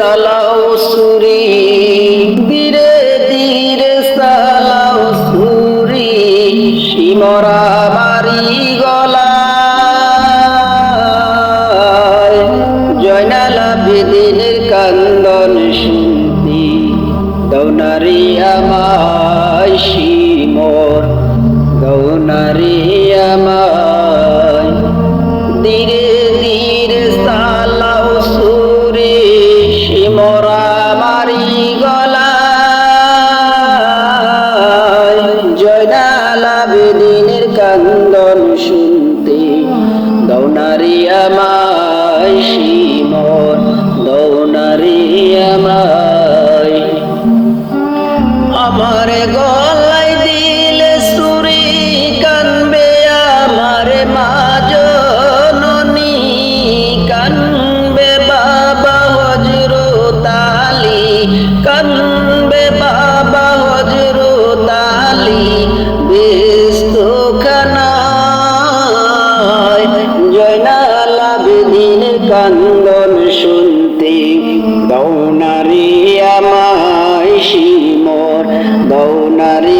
চালাও সুরি, ধীরে ধীরে চালাও সুরি, শিমরা মারি গলা জয়নাল বেদিনের কান্দন শুনতি দৌনারি আমার দিন কান্দন শুনতে। দৌনারি আমায় শিমর। দৌনারি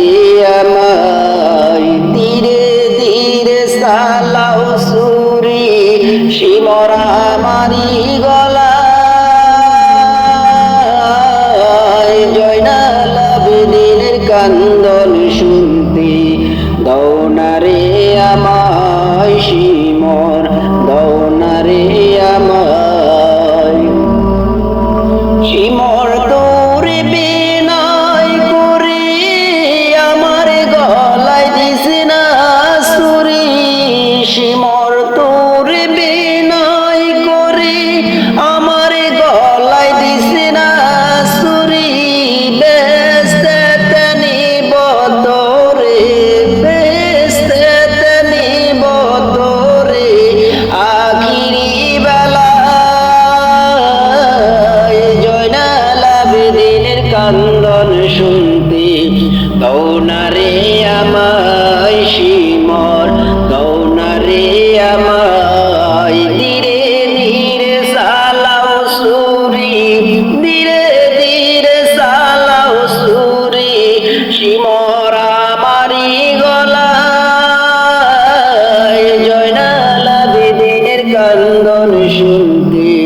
বন্দি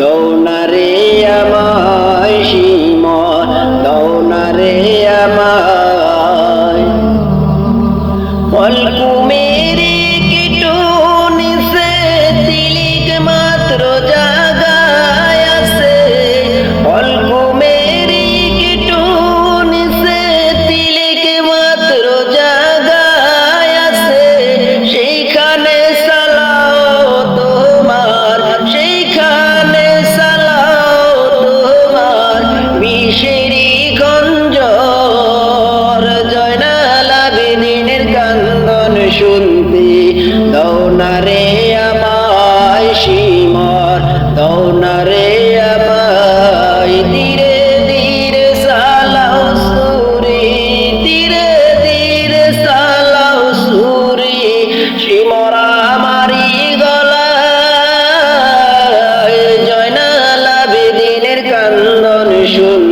দৌনারে আমায় সীম দৌনারে আমায়। অল্প মেরে should